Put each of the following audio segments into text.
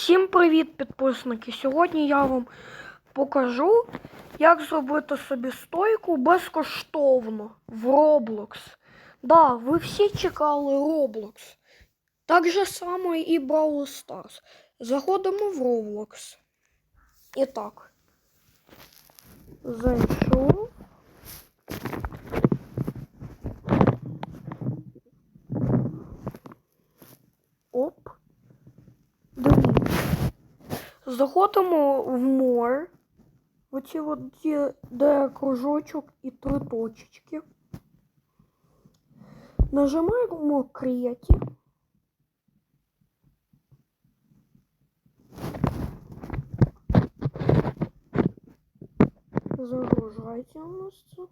Всім привіт, підписники! Сьогодні я вам покажу, як зробити собі стойку безкоштовно в Roblox. Да, ви всі чекали Roblox. Так же само і Brawl Stars. Заходимо в Roblox. І так. Зайшов. Заходимо в more. Оці от є, де кружочок і три точечки. Нажимаємо Creative. Загружайте у нас це.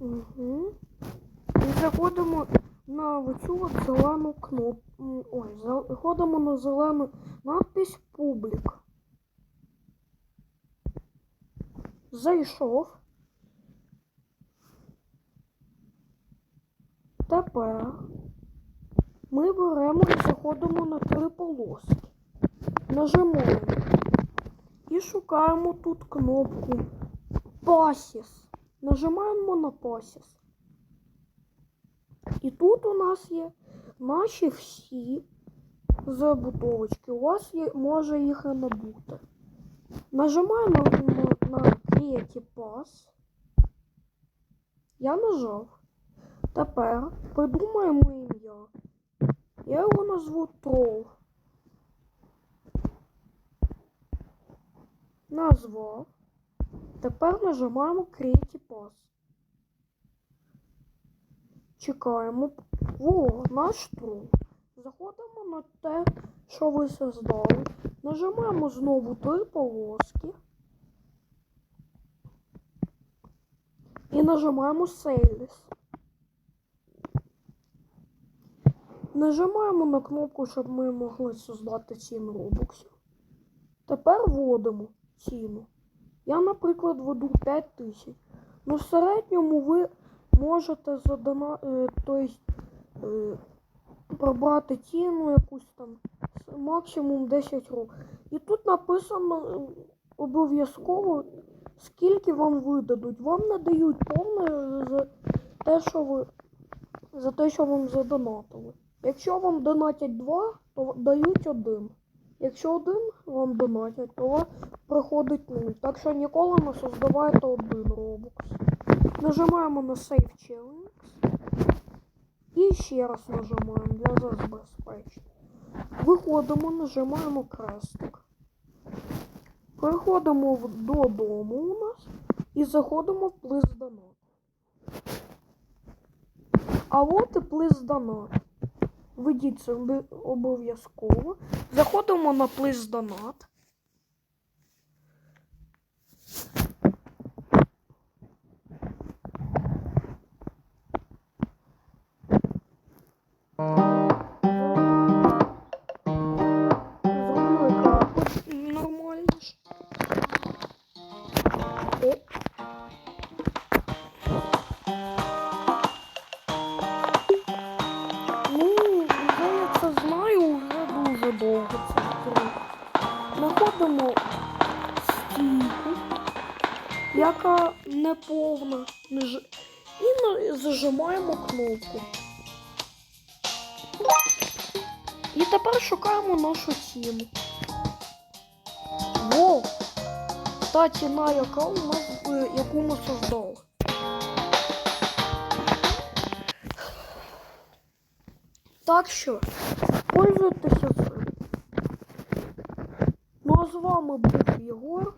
Угу. І заходимо на оцю от зелену кнопку. Ой, заходимо на зелену надпись Публік. Зайшов. Тепер ми беремо і заходимо на три полоски. Нажимаємо і шукаємо тут кнопку Пасіс. Нажимаємо на Пасіс. І тут у нас є наші всі забутовочки. У вас є, може їх і не бути. Нажимаємо на, Creative Pass. Я нажав. Тепер придумаємо ім'я. Я його назву Troll. Назвав. Тепер нажимаємо Creative Pass. Чекаємо. О, наш тру. Заходимо на те, що ви создали. Нажимаємо знову три полоски. І нажимаємо Sales. Нажимаємо на кнопку, щоб ми могли создати ціну робоксів. Тепер вводимо ціну. Я, наприклад, введу 5 тисяч. Ну, в середньому ви можете задона... е, то есть, е, пробрати ціну якусь там максимум 10 років. І тут написано е, обов'язково, скільки вам видадуть. Вам не дають повне за те, що ви за те, що вам задонатили. Якщо вам донатять 2, то дають один. Якщо один вам донатять, то приходить 0. Так що ніколи не создавайте один робокс. Нажимаємо на Save Challenge. І ще раз нажимаємо для забезпечення. Виходимо, нажимаємо крестик. Переходимо додому у нас і заходимо в Please Donate. А от і Please Donate. Введіть це обов'язково. Заходимо на Please Donate. Знаходимо стійку, яка не ж- і зажимаємо кнопку. І тепер шукаємо нашу ціну. Во! Та ціна, яка у нас, е, яку ми создали. Так що, пользуйтеся цим. Вами був Єгор.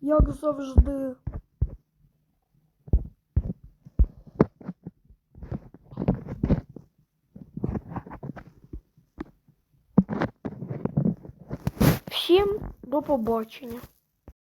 Як завжди. Всім до побачення.